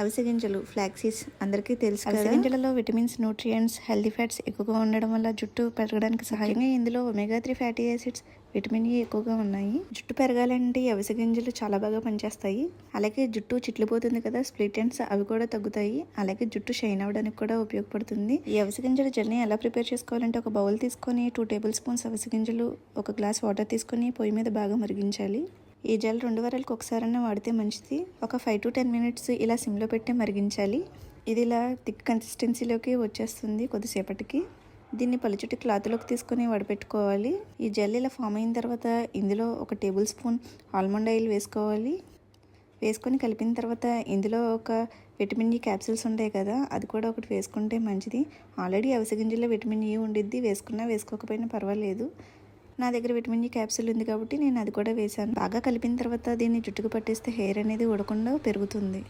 అవిసె గింజలు ఫ్లాక్సీస్ అందరికీ తెలుసు అవిసె గింజలలో విటమిన్స్ న్యూట్రియంట్స్ హెల్తీ ఫ్యాట్స్ ఎక్కువగా ఉండడం వల్ల జుట్టు పెరగడానికి సహాయంగా ఇందులో omega three fatty acids vitamin E ఎక్కువగా ఉన్నాయి. జుట్టు పెరగాలంటే అవిసె గింజలు చాలా బాగా పనిచేస్తాయి. అలాగే జుట్టు చిట్లిపోతుంది కదా స్ప్లిట్ ఎండ్స్ అవి కూడా తగ్గుతాయి. అలాగే జుట్టు షైన్ అవ్వడానికి కూడా ఉపయోగపడుతుంది. ఈ అవిసె గింజల జెల్ని ఎలా ప్రిపేర్ చేసుకోవాలంటే ఒక బౌల్ తీసుకొని టూ టేబుల్ స్పూన్స్ అవిసె గింజలు ఒక గ్లాస్ వాటర్ తీసుకొని పొయ్యి మీద బాగా మరిగించాలి. ఈ జెల్ రెండు వారాలకు ఒకసారైనా వాడితే మంచిది. ఒక ఫైవ్ టు టెన్ మినిట్స్ ఇలా సిమ్లో పెట్టి మరిగించాలి. ఇది ఇలా థిక్ కన్సిస్టెన్సీలోకి వచ్చేస్తుంది కొద్దిసేపటికి. దీన్ని పలుచుటి క్లాత్లోకి తీసుకొని వడపెట్టుకోవాలి. ఈ జెల్ ఇలా ఫామ్ అయిన తర్వాత ఇందులో ఒక టేబుల్ స్పూన్ ఆల్మండ్ ఆయిల్ వేసుకోవాలి. వేసుకొని కలిపిన తర్వాత ఇందులో ఒక విటమిన్ ఈ క్యాప్సిల్స్ ఉంటాయి కదా అది కూడా ఒకటి వేసుకుంటే మంచిది. ఆల్రెడీ అవిసె గింజల్లో విటమిన్ ఈ ఉండిద్ది వేసుకున్నా వేసుకోకపోయినా పర్వాలేదు. నా దగ్గర విటమిన్ e ఈ క్యాప్సిల్ ఉంది కాబట్టి నేను అది కూడా వేశాను. బాగా కలిపిన తర్వాత దీన్ని జుట్టుకు పట్టేస్తే హెయిర్ అనేది ఉడకుండా పెరుగుతుంది.